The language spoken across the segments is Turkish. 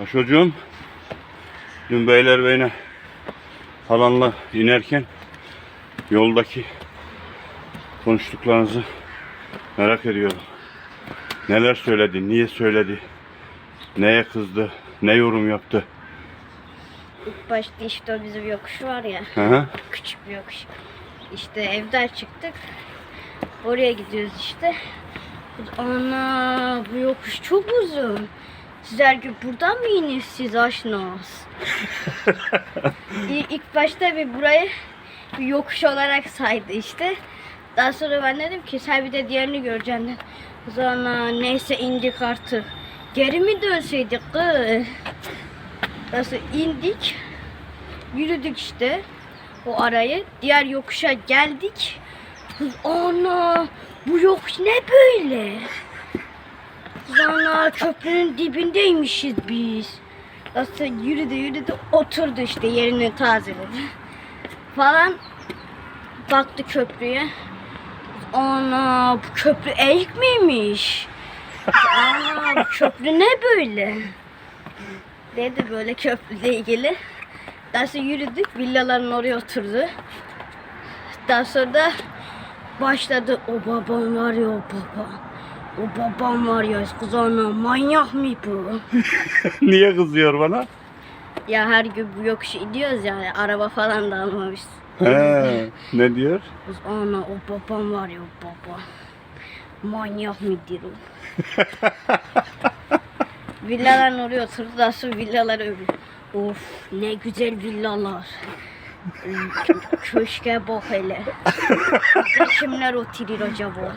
Aşocuğum, dün Beylerbeyi'ne halanla inerken yoldaki konuştuklarınızı merak ediyorum. Neler söyledi, niye söyledi, neye kızdı, ne yorum yaptı? İlk başta işte o bizim yokuş var ya. Hı hı. Küçük bir yokuş. İşte evden çıktık. Oraya gidiyoruz işte. Ana bu yokuş çok uzun. Siz her gün buradan mı inirsiniz aşnaz? İ- İlk başta bir burayı bir yokuş olarak saydı işte. Daha sonra ben dedim ki sen bir de diğerini göreceksin. dedim. O zaman neyse indik artık. Geri mi dönseydik kız? Nasıl indik? Yürüdük işte o arayı. Diğer yokuşa geldik. Kız ana bu yokuş ne böyle? Kız ana köprünün dibindeymişiz biz. Nasıl yürüdü yürüdü oturdu işte yerini tazeledi. Falan baktı köprüye. Ana bu köprü eğik miymiş? Ana bu köprü ne böyle? Dedi böyle köprüyle ilgili. Daha sonra yürüdük villaların oraya oturdu. Daha sonra da başladı o babam var ya o baba. O babam var ya kız ana manyak mı bu? niye kızıyor bana? ya her gün bu yokuşu iniyoruz yani araba falan da almamış. He, ne diyor? Kız ana o babam var ya o baba. Manyak mıdır o? Villaların oraya daha sonra villalar övüyor. Of ne güzel villalar. Köşke bak hele. Kimler oturur acaba?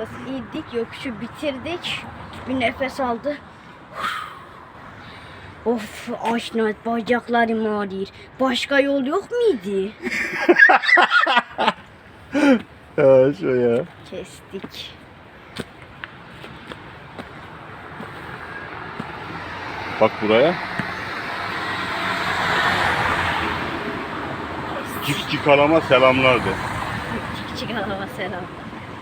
Nasıl indik yokuşu bitirdik. Bir nefes aldı. Of aşnat bacaklarım ağrıyor. Başka yol yok muydu? Ya şu ya. Kestik. Bak buraya. Cik cikalama selamlar de. Küçük adama selam.